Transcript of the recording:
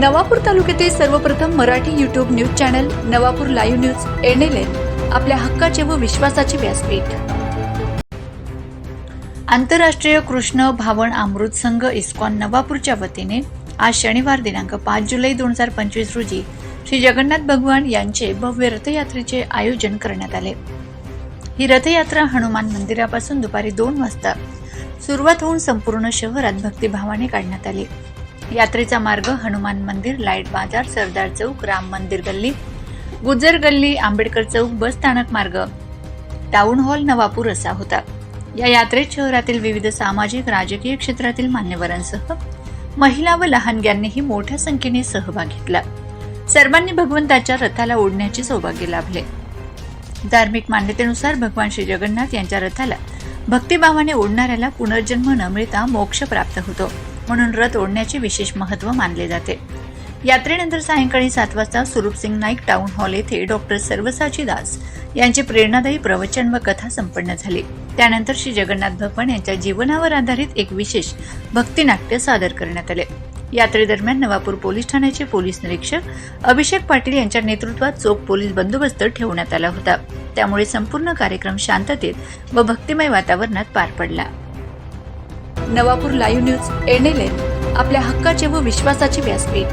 नवापूर तालुक्यातील सर्वप्रथम Marathi YouTube news channel Navapur live news NLN आपल्या हक्काचे व विश्वासाचे व्यासपीठ. आंतरराष्ट्रीय कृष्ण भावण अमृत संघ इस्कॉन नवापूरच्या वतीने आज शनिवार दिनांक पाच जुलै दोन हजार पंचवीस रोजी श्री जगन्नाथ भगवान यांचे भव्य रथयात्रेचे आयोजन करण्यात आले. ही रथयात्रा हनुमान मंदिरापासून दुपारी दोन वाजता सुरुवात होऊन संपूर्ण शहरात भक्तिभावाने काढण्यात आली. यात्रेचा मार्ग हनुमान मंदिर लाइट बाजार सरदार चौक राम मंदिर गल्ली गुज्जर गल्ली आंबेडकर चौक बस स्थानक मार्ग. टाउन हॉल नवापूर असा होता. या यात्रेत शहरातील विविध सामाजिक राजकीय क्षेत्रातील मान्यवरांसह महिला व लहानग्यांनीही मोठ्या संख्येने सहभाग घेतला. सर्वांनी भगवंताच्या रथाला ओढण्याचे सौभाग्य लाभले. धार्मिक मान्यतेनुसार भगवान श्री जगन्नाथ यांच्या रथाला भक्तिभावाने ओढणाऱ्याला पुनर्जन्म न मिळता मोक्ष प्राप्त होतो. म्हणून रथ ओढण्याचे विशेष महत्त्व मानले जाते. यात्रेनंतर सायंकाळी सात वाजता सुरूपसिंग नाईक टाऊन हॉल येथे डॉक्टर सर्वसाची दास यांचे प्रेरणादायी प्रवचन व कथा संपन्न झाली. त्यानंतर श्री जगन्नाथ भगवान यांच्या जीवनावर आधारित एक विशेष भक्तिनाट्य सादर करण्यात आले. यात्रेदरम्यान नवापूर पोलीस ठाण्याचे पोलीस निरीक्षक अभिषेक पाटील यांच्या नेतृत्वात चोख पोलीस बंदोबस्त ठेवण्यात आला होता. त्यामुळे संपूर्ण कार्यक्रम शांततेत व भक्तिमय वातावरणात पार पडला. नवापूर लाईव्ह न्यूज एनएलएन आपल्या हक्काचे व विश्वासाचे व्यासपीठ.